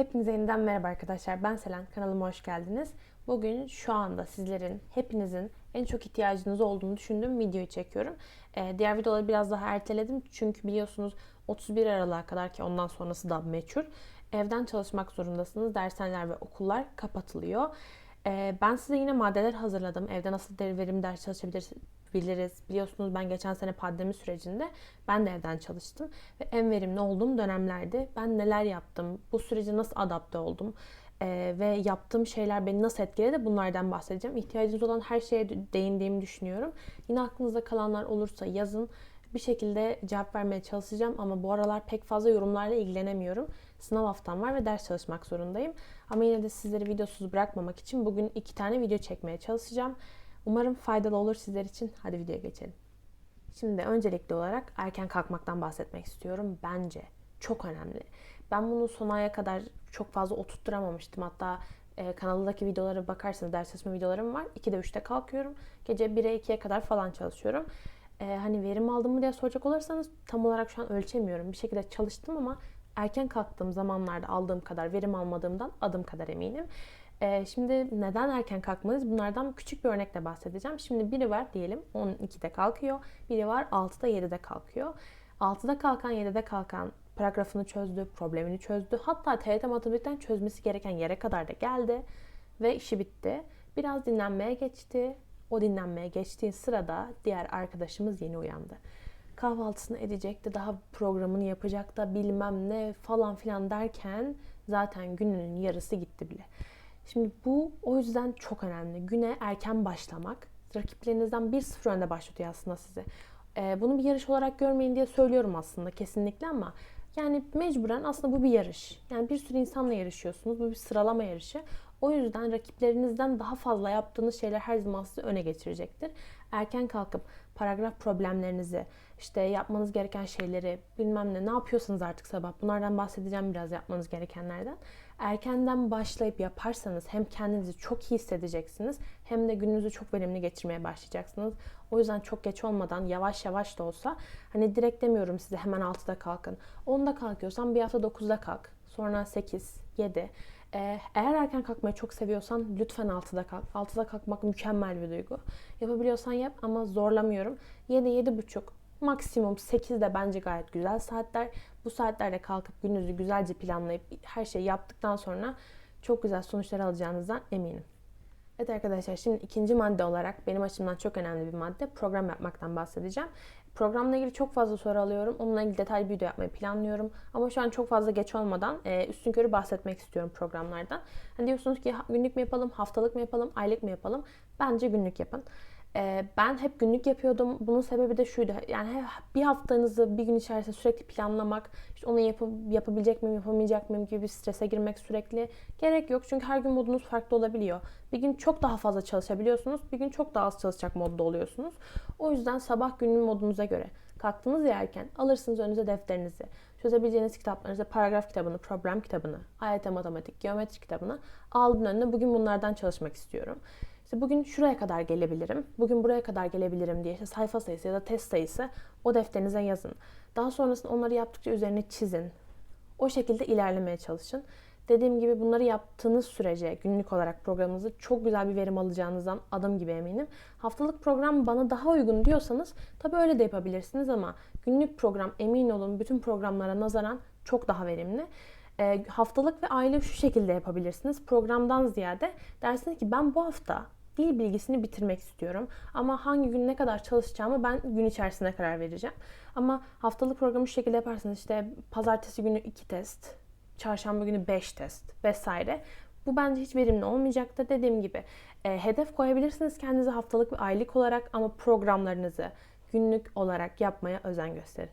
Hepinize yeniden merhaba arkadaşlar. Ben Selen. Kanalıma hoş geldiniz. Bugün şu anda sizlerin, hepinizin en çok ihtiyacınız olduğunu düşündüğüm videoyu çekiyorum. Ee, diğer videoları biraz daha erteledim. Çünkü biliyorsunuz 31 Aralık'a kadar ki ondan sonrası da meçhul. Evden çalışmak zorundasınız. Dershaneler ve okullar kapatılıyor. Ee, ben size yine maddeler hazırladım. Evde nasıl verimli ders çalışabiliriz biliriz. Biliyorsunuz ben geçen sene pandemi sürecinde ben de evden çalıştım ve en verimli olduğum dönemlerdi. Ben neler yaptım, bu sürece nasıl adapte oldum ee, ve yaptığım şeyler beni nasıl etkiledi bunlardan bahsedeceğim. İhtiyacınız olan her şeye değindiğimi düşünüyorum. Yine aklınızda kalanlar olursa yazın. Bir şekilde cevap vermeye çalışacağım ama bu aralar pek fazla yorumlarla ilgilenemiyorum. Sınav haftam var ve ders çalışmak zorundayım. Ama yine de sizleri videosuz bırakmamak için bugün iki tane video çekmeye çalışacağım. Umarım faydalı olur sizler için. Hadi videoya geçelim. Şimdi öncelikli olarak erken kalkmaktan bahsetmek istiyorum. Bence çok önemli. Ben bunu son aya kadar çok fazla oturtturamamıştım. Hatta e, kanaldaki videolara bakarsanız ders çalışma videolarım var. 2'de 3'te kalkıyorum. Gece 1'e 2'ye kadar falan çalışıyorum. E, hani verim aldım mı diye soracak olursanız tam olarak şu an ölçemiyorum. Bir şekilde çalıştım ama erken kalktığım zamanlarda aldığım kadar verim almadığımdan adım kadar eminim. Ee, şimdi neden erken kalkmalıyız? Bunlardan küçük bir örnekle bahsedeceğim. Şimdi biri var diyelim 12'de kalkıyor. Biri var 6'da 7'de kalkıyor. 6'da kalkan 7'de kalkan paragrafını çözdü, problemini çözdü. Hatta TYT matematikten çözmesi gereken yere kadar da geldi. Ve işi bitti. Biraz dinlenmeye geçti. O dinlenmeye geçtiği sırada diğer arkadaşımız yeni uyandı. Kahvaltısını edecekti, daha programını yapacak da bilmem ne falan filan derken zaten gününün yarısı gitti bile. Şimdi bu o yüzden çok önemli. Güne erken başlamak rakiplerinizden 1-0 önde başlatıyor aslında sizi. Ee, bunu bir yarış olarak görmeyin diye söylüyorum aslında kesinlikle ama yani mecburen aslında bu bir yarış. Yani bir sürü insanla yarışıyorsunuz. Bu bir sıralama yarışı. O yüzden rakiplerinizden daha fazla yaptığınız şeyler her zaman sizi öne geçirecektir. Erken kalkıp paragraf problemlerinizi, işte yapmanız gereken şeyleri, bilmem ne, ne yapıyorsanız artık sabah bunlardan bahsedeceğim biraz yapmanız gerekenlerden. Erkenden başlayıp yaparsanız hem kendinizi çok iyi hissedeceksiniz hem de gününüzü çok verimli geçirmeye başlayacaksınız. O yüzden çok geç olmadan yavaş yavaş da olsa hani direkt demiyorum size hemen 6'da kalkın. 10'da kalkıyorsan bir hafta 9'da kalk. Sonra 8, 7. Ee, eğer erken kalkmayı çok seviyorsan lütfen 6'da kalk. 6'da kalkmak mükemmel bir duygu. Yapabiliyorsan yap ama zorlamıyorum. 7, 7.30 maksimum 8 de bence gayet güzel saatler. Bu saatlerde kalkıp gününüzü güzelce planlayıp her şeyi yaptıktan sonra çok güzel sonuçlar alacağınızdan eminim. Evet arkadaşlar şimdi ikinci madde olarak benim açımdan çok önemli bir madde program yapmaktan bahsedeceğim. Programla ilgili çok fazla soru alıyorum. Onunla ilgili detaylı bir video yapmayı planlıyorum. Ama şu an çok fazla geç olmadan e, üstün körü bahsetmek istiyorum programlardan. Hani diyorsunuz ki günlük mü yapalım, haftalık mı yapalım, aylık mı yapalım? Bence günlük yapın. E, ben hep günlük yapıyordum. Bunun sebebi de şuydu. Yani bir haftanızı bir gün içerisinde sürekli planlamak, işte onu yapıp, yapabilecek miyim, yapamayacak mıyım gibi bir strese girmek sürekli gerek yok. Çünkü her gün modunuz farklı olabiliyor. Bir gün çok daha fazla çalışabiliyorsunuz, bir gün çok daha az çalışacak modda oluyorsunuz. O yüzden sabah günün modunuza göre kalktığınız yerken alırsınız önünüze defterinizi, çözebileceğiniz kitaplarınızı, paragraf kitabını, problem kitabını, AYT matematik, geometri kitabını aldın önüne. Bugün bunlardan çalışmak istiyorum. İşte bugün şuraya kadar gelebilirim, bugün buraya kadar gelebilirim diye işte sayfa sayısı ya da test sayısı o defterinize yazın. Daha sonrasında onları yaptıkça üzerine çizin. O şekilde ilerlemeye çalışın. Dediğim gibi bunları yaptığınız sürece günlük olarak programınızı çok güzel bir verim alacağınızdan adım gibi eminim. Haftalık program bana daha uygun diyorsanız tabii öyle de yapabilirsiniz ama günlük program emin olun bütün programlara nazaran çok daha verimli. E, haftalık ve aile şu şekilde yapabilirsiniz. Programdan ziyade dersiniz ki ben bu hafta dil bilgisini bitirmek istiyorum. Ama hangi gün ne kadar çalışacağımı ben gün içerisinde karar vereceğim. Ama haftalık programı şu şekilde yaparsanız işte pazartesi günü 2 test, çarşamba günü 5 test vesaire. Bu bence hiç verimli olmayacaktır. Dediğim gibi e, hedef koyabilirsiniz kendinize haftalık ve aylık olarak ama programlarınızı günlük olarak yapmaya özen gösterin.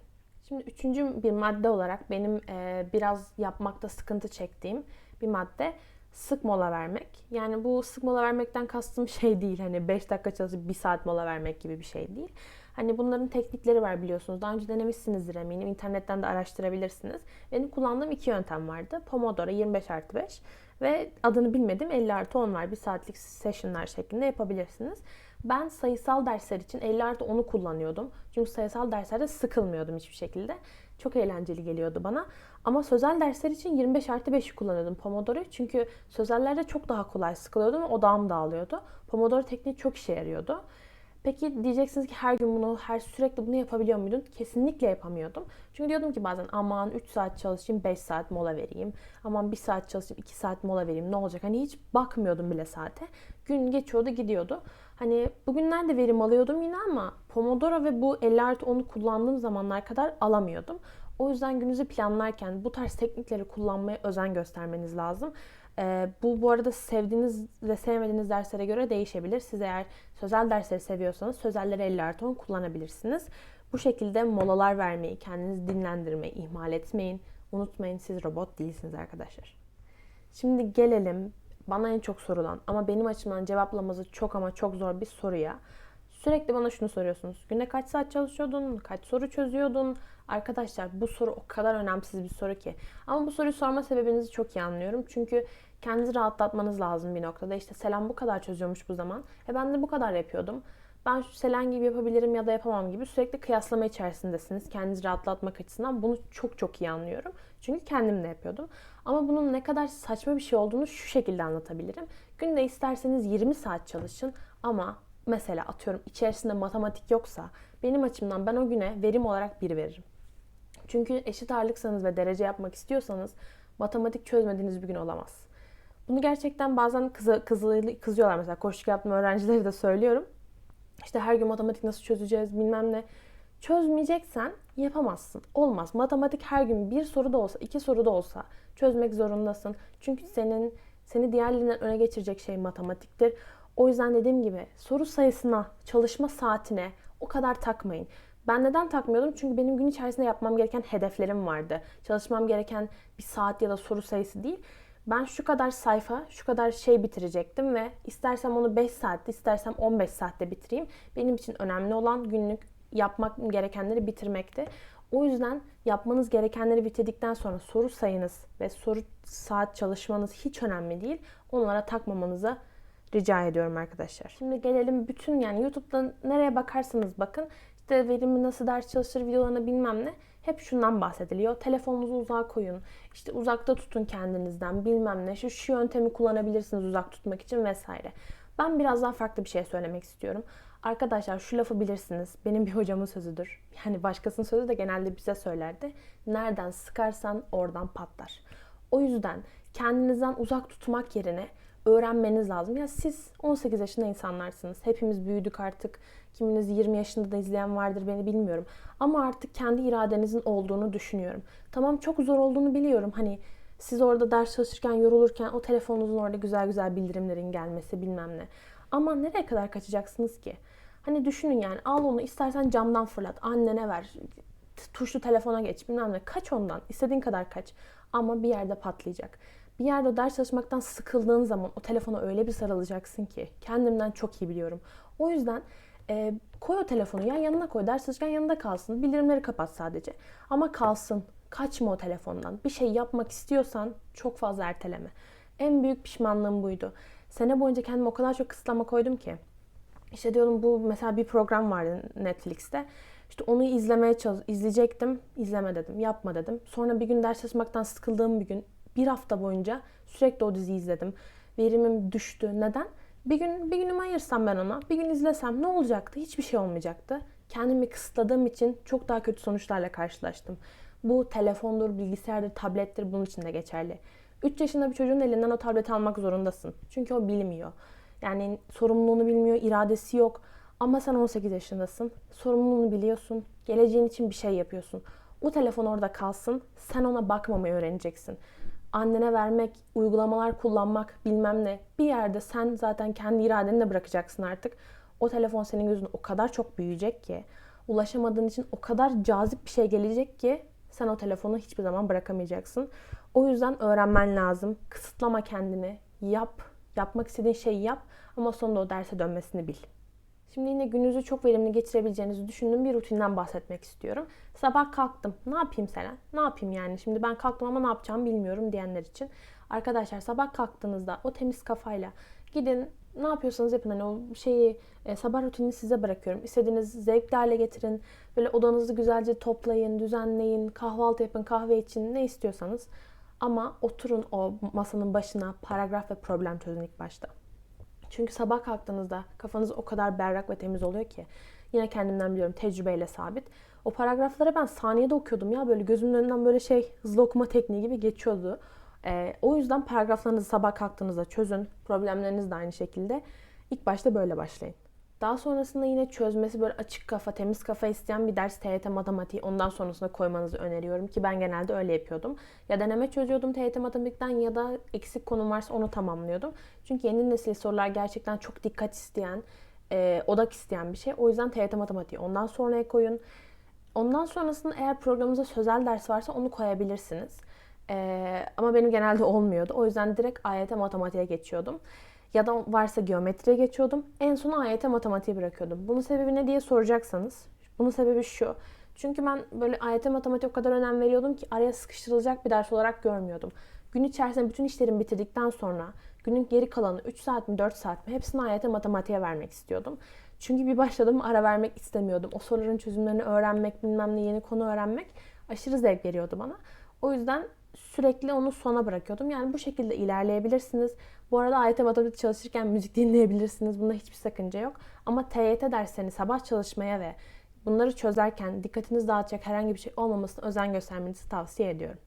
Şimdi üçüncü bir madde olarak benim e, biraz yapmakta sıkıntı çektiğim bir madde sık mola vermek. Yani bu sık mola vermekten kastım şey değil hani 5 dakika çalışıp 1 saat mola vermek gibi bir şey değil. Hani bunların teknikleri var biliyorsunuz. Daha önce denemişsinizdir eminim. İnternetten de araştırabilirsiniz. Benim kullandığım iki yöntem vardı. Pomodoro 25 artı 5 ve adını bilmedim 50 artı 10 var. Bir saatlik sessionlar şeklinde yapabilirsiniz. Ben sayısal dersler için 50 artı 10'u kullanıyordum. Çünkü sayısal derslerde sıkılmıyordum hiçbir şekilde. Çok eğlenceli geliyordu bana. Ama sözel dersler için 25 artı 5'i kullanıyordum Pomodoro'yu. Çünkü sözellerde çok daha kolay sıkılıyordum ve odağım dağılıyordu. Pomodoro tekniği çok işe yarıyordu. Peki diyeceksiniz ki her gün bunu, her sürekli bunu yapabiliyor muydun? Kesinlikle yapamıyordum. Çünkü diyordum ki bazen aman 3 saat çalışayım, 5 saat mola vereyim. Aman 1 saat çalışayım, 2 saat mola vereyim ne olacak? Hani hiç bakmıyordum bile saate. Gün geçiyordu gidiyordu. Hani bugünlerde verim alıyordum yine ama Pomodoro ve bu 50 artı 10'u kullandığım zamanlar kadar alamıyordum. O yüzden gününüzü planlarken bu tarz teknikleri kullanmaya özen göstermeniz lazım. Ee, bu bu arada sevdiğiniz ve sevmediğiniz derslere göre değişebilir. Siz eğer sözel dersleri seviyorsanız sözelleri 50 artı 10 kullanabilirsiniz. Bu şekilde molalar vermeyi, kendinizi dinlendirmeyi ihmal etmeyin. Unutmayın siz robot değilsiniz arkadaşlar. Şimdi gelelim bana en çok sorulan ama benim açımdan cevaplaması çok ama çok zor bir soruya. Sürekli bana şunu soruyorsunuz. Günde kaç saat çalışıyordun? Kaç soru çözüyordun? Arkadaşlar bu soru o kadar önemsiz bir soru ki. Ama bu soruyu sorma sebebinizi çok iyi anlıyorum. Çünkü kendinizi rahatlatmanız lazım bir noktada. İşte Selen bu kadar çözüyormuş bu zaman. E ben de bu kadar yapıyordum. Ben şu Selen gibi yapabilirim ya da yapamam gibi sürekli kıyaslama içerisindesiniz. Kendinizi rahatlatmak açısından bunu çok çok iyi anlıyorum. Çünkü kendim de yapıyordum. Ama bunun ne kadar saçma bir şey olduğunu şu şekilde anlatabilirim. Günde isterseniz 20 saat çalışın ama mesela atıyorum içerisinde matematik yoksa benim açımdan ben o güne verim olarak 1 veririm. Çünkü eşit ağırlıksanız ve derece yapmak istiyorsanız matematik çözmediğiniz bir gün olamaz. Bunu gerçekten bazen kızı, kızı, kızıyorlar mesela koşuk yaptığım öğrencileri de söylüyorum. İşte her gün matematik nasıl çözeceğiz bilmem ne. Çözmeyeceksen yapamazsın. Olmaz. Matematik her gün bir soru da olsa, iki soru da olsa çözmek zorundasın. Çünkü senin seni diğerlerinden öne geçirecek şey matematiktir. O yüzden dediğim gibi soru sayısına, çalışma saatine o kadar takmayın. Ben neden takmıyordum? Çünkü benim gün içerisinde yapmam gereken hedeflerim vardı. Çalışmam gereken bir saat ya da soru sayısı değil. Ben şu kadar sayfa, şu kadar şey bitirecektim ve istersem onu 5 saatte, istersem 15 saatte bitireyim. Benim için önemli olan günlük yapmak gerekenleri bitirmekti. O yüzden yapmanız gerekenleri bitirdikten sonra soru sayınız ve soru saat çalışmanız hiç önemli değil. Onlara takmamanıza rica ediyorum arkadaşlar. Şimdi gelelim bütün yani YouTube'da nereye bakarsanız bakın işte verimi nasıl ders çalışır videolarına bilmem ne hep şundan bahsediliyor. Telefonunuzu uzağa koyun. İşte uzakta tutun kendinizden bilmem ne. Şu, şu yöntemi kullanabilirsiniz uzak tutmak için vesaire. Ben biraz daha farklı bir şey söylemek istiyorum. Arkadaşlar şu lafı bilirsiniz. Benim bir hocamın sözüdür. Yani başkasının sözü de genelde bize söylerdi. Nereden sıkarsan oradan patlar. O yüzden kendinizden uzak tutmak yerine öğrenmeniz lazım. Ya siz 18 yaşında insanlarsınız. Hepimiz büyüdük artık. Kiminiz 20 yaşında da izleyen vardır beni bilmiyorum. Ama artık kendi iradenizin olduğunu düşünüyorum. Tamam çok zor olduğunu biliyorum. Hani siz orada ders çalışırken, yorulurken o telefonunuzun orada güzel güzel bildirimlerin gelmesi bilmem ne. Ama nereye kadar kaçacaksınız ki? Hani düşünün yani al onu istersen camdan fırlat, annene ver, tuşlu telefona geç bilmem ne. Kaç ondan, istediğin kadar kaç. Ama bir yerde patlayacak. Bir yerde ders çalışmaktan sıkıldığın zaman o telefona öyle bir sarılacaksın ki. Kendimden çok iyi biliyorum. O yüzden e, koy o telefonu ya yanına koy. Ders çalışırken yanında kalsın. Bildirimleri kapat sadece. Ama kalsın. Kaçma o telefondan. Bir şey yapmak istiyorsan çok fazla erteleme. En büyük pişmanlığım buydu. Sene boyunca kendime o kadar çok kısıtlama koydum ki. İşte diyorum bu mesela bir program vardı Netflix'te. İşte onu izlemeye çalış izleyecektim. İzleme dedim. Yapma dedim. Sonra bir gün ders çalışmaktan sıkıldığım bir gün bir hafta boyunca sürekli o diziyi izledim. Verimim düştü. Neden? Bir gün bir günümü ayırsam ben ona, bir gün izlesem ne olacaktı? Hiçbir şey olmayacaktı. Kendimi kısıtladığım için çok daha kötü sonuçlarla karşılaştım. Bu telefondur, bilgisayardır, tablettir bunun için de geçerli. 3 yaşında bir çocuğun elinden o tableti almak zorundasın. Çünkü o bilmiyor. Yani sorumluluğunu bilmiyor, iradesi yok. Ama sen 18 yaşındasın. Sorumluluğunu biliyorsun. Geleceğin için bir şey yapıyorsun. O telefon orada kalsın. Sen ona bakmamayı öğreneceksin annene vermek, uygulamalar kullanmak bilmem ne. Bir yerde sen zaten kendi iradeni de bırakacaksın artık. O telefon senin gözünde o kadar çok büyüyecek ki, ulaşamadığın için o kadar cazip bir şey gelecek ki sen o telefonu hiçbir zaman bırakamayacaksın. O yüzden öğrenmen lazım. Kısıtlama kendini. Yap. Yapmak istediğin şeyi yap ama sonunda o derse dönmesini bil. Şimdi yine gününüzü çok verimli geçirebileceğinizi düşündüğüm bir rutinden bahsetmek istiyorum. Sabah kalktım. Ne yapayım Selen? Ne yapayım yani? Şimdi ben kalktım ama ne yapacağımı bilmiyorum diyenler için. Arkadaşlar sabah kalktığınızda o temiz kafayla gidin ne yapıyorsanız yapın. Hani o şeyi e, sabah rutinini size bırakıyorum. İstediğiniz zevkli getirin. Böyle odanızı güzelce toplayın, düzenleyin, kahvaltı yapın, kahve için ne istiyorsanız. Ama oturun o masanın başına paragraf ve problem çözün ilk başta. Çünkü sabah kalktığınızda kafanız o kadar berrak ve temiz oluyor ki. Yine kendimden biliyorum tecrübeyle sabit. O paragrafları ben saniyede okuyordum ya böyle gözümün önünden böyle şey hızlı okuma tekniği gibi geçiyordu. Ee, o yüzden paragraflarınızı sabah kalktığınızda çözün. Problemleriniz de aynı şekilde. İlk başta böyle başlayın. Daha sonrasında yine çözmesi böyle açık kafa, temiz kafa isteyen bir ders TYT matematiği ondan sonrasında koymanızı öneriyorum ki ben genelde öyle yapıyordum. Ya deneme çözüyordum TYT matematikten ya da eksik konum varsa onu tamamlıyordum. Çünkü yeni nesil sorular gerçekten çok dikkat isteyen, e, odak isteyen bir şey. O yüzden TYT matematiği ondan sonraya koyun. Ondan sonrasında eğer programınızda sözel ders varsa onu koyabilirsiniz. Ee, ama benim genelde olmuyordu. O yüzden direkt AYT matematiğe geçiyordum. Ya da varsa geometriye geçiyordum. En son AYT matematiği bırakıyordum. Bunun sebebi ne diye soracaksanız. Bunun sebebi şu. Çünkü ben böyle AYT matematiğe o kadar önem veriyordum ki araya sıkıştırılacak bir ders olarak görmüyordum. Gün içerisinde bütün işlerimi bitirdikten sonra günün geri kalanı 3 saat mi 4 saat mi hepsini AYT matematiğe vermek istiyordum. Çünkü bir başladım ara vermek istemiyordum. O soruların çözümlerini öğrenmek, bilmem ne yeni konu öğrenmek aşırı zevk veriyordu bana. O yüzden sürekli onu sona bırakıyordum. Yani bu şekilde ilerleyebilirsiniz. Bu arada AYT matematik çalışırken müzik dinleyebilirsiniz. Bunda hiçbir sakınca yok. Ama TYT derslerini sabah çalışmaya ve bunları çözerken dikkatiniz dağıtacak herhangi bir şey olmamasına özen göstermenizi tavsiye ediyorum.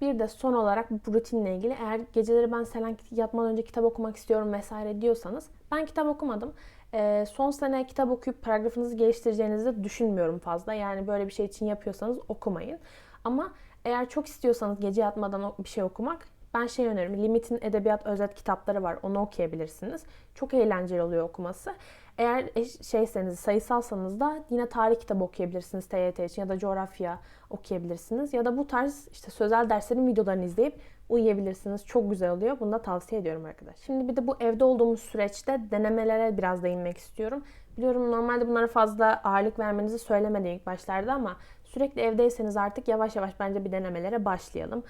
Bir de son olarak bu rutinle ilgili eğer geceleri ben Selen yatmadan önce kitap okumak istiyorum vesaire diyorsanız ben kitap okumadım. Ee, son sene kitap okuyup paragrafınızı geliştireceğinizi düşünmüyorum fazla. Yani böyle bir şey için yapıyorsanız okumayın. Ama eğer çok istiyorsanız gece yatmadan bir şey okumak ben şey öneririm. Limit'in edebiyat özet kitapları var. Onu okuyabilirsiniz. Çok eğlenceli oluyor okuması. Eğer şeyseniz, sayısalsanız da yine tarih kitabı okuyabilirsiniz TYT için ya da coğrafya okuyabilirsiniz. Ya da bu tarz işte sözel derslerin videolarını izleyip uyuyabilirsiniz. Çok güzel oluyor. Bunu da tavsiye ediyorum arkadaş. Şimdi bir de bu evde olduğumuz süreçte denemelere biraz değinmek istiyorum. Biliyorum normalde bunlara fazla ağırlık vermenizi söylemedim ilk başlarda ama sürekli evdeyseniz artık yavaş yavaş bence bir denemelere başlayalım.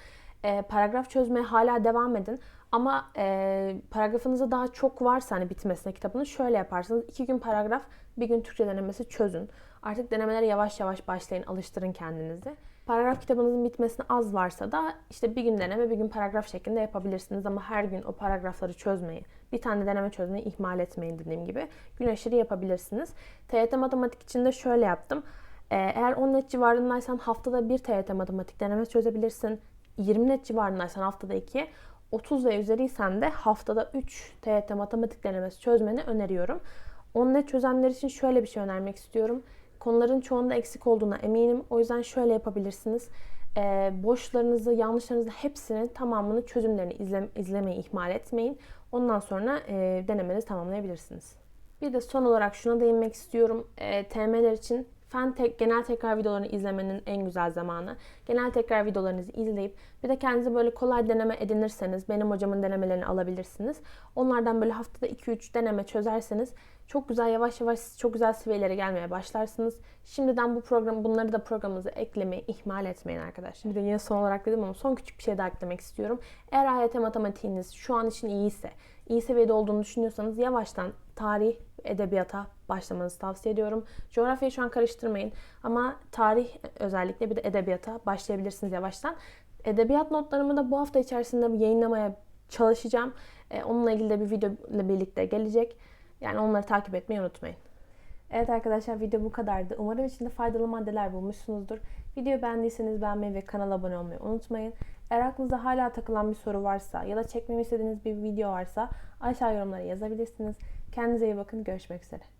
E, paragraf çözmeye hala devam edin. Ama e, paragrafınızda daha çok varsa hani bitmesine kitabının şöyle yaparsınız. iki gün paragraf, bir gün Türkçe denemesi çözün. Artık denemelere yavaş yavaş başlayın, alıştırın kendinizi. Paragraf kitabınızın bitmesine az varsa da işte bir gün deneme, bir gün paragraf şeklinde yapabilirsiniz. Ama her gün o paragrafları çözmeyi, bir tane deneme çözmeyi ihmal etmeyin dediğim gibi. Gün aşırı yapabilirsiniz. TYT matematik için de şöyle yaptım. Ee, eğer 10 net civarındaysan haftada bir TYT matematik deneme çözebilirsin. 20 net civarındaysan haftada 2. 30 ve üzeriysen de haftada 3 TYT matematik denemesi çözmeni öneriyorum. 10 net çözenler için şöyle bir şey önermek istiyorum. Konuların çoğunda eksik olduğuna eminim. O yüzden şöyle yapabilirsiniz. Ee, boşlarınızı, yanlışlarınızı hepsini tamamını çözümlerini izle, izlemeyi ihmal etmeyin. Ondan sonra e, denemenizi tamamlayabilirsiniz. Bir de son olarak şuna değinmek istiyorum. E, TM'ler için fen tek, genel tekrar videolarını izlemenin en güzel zamanı. Genel tekrar videolarınızı izleyip bir de kendinize böyle kolay deneme edinirseniz benim hocamın denemelerini alabilirsiniz. Onlardan böyle haftada 2-3 deneme çözerseniz çok güzel yavaş yavaş çok güzel seviyelere gelmeye başlarsınız. Şimdiden bu program bunları da programınıza eklemeyi ihmal etmeyin arkadaşlar. Bir de yine son olarak dedim ama son küçük bir şey daha eklemek istiyorum. Eğer AYT matematiğiniz şu an için iyiyse, iyi seviyede olduğunu düşünüyorsanız yavaştan tarih, edebiyata başlamanızı tavsiye ediyorum. Coğrafyayı şu an karıştırmayın ama tarih özellikle bir de edebiyata başlayabilirsiniz yavaştan. Edebiyat notlarımı da bu hafta içerisinde yayınlamaya çalışacağım. Ee, onunla ilgili de bir video ile birlikte gelecek. Yani onları takip etmeyi unutmayın. Evet arkadaşlar video bu kadardı. Umarım içinde faydalı maddeler bulmuşsunuzdur. Videoyu beğendiyseniz beğenmeyi ve kanala abone olmayı unutmayın. Eğer aklınızda hala takılan bir soru varsa ya da çekmemi istediğiniz bir video varsa aşağı yorumlara yazabilirsiniz. Kendinize iyi bakın. Görüşmek üzere.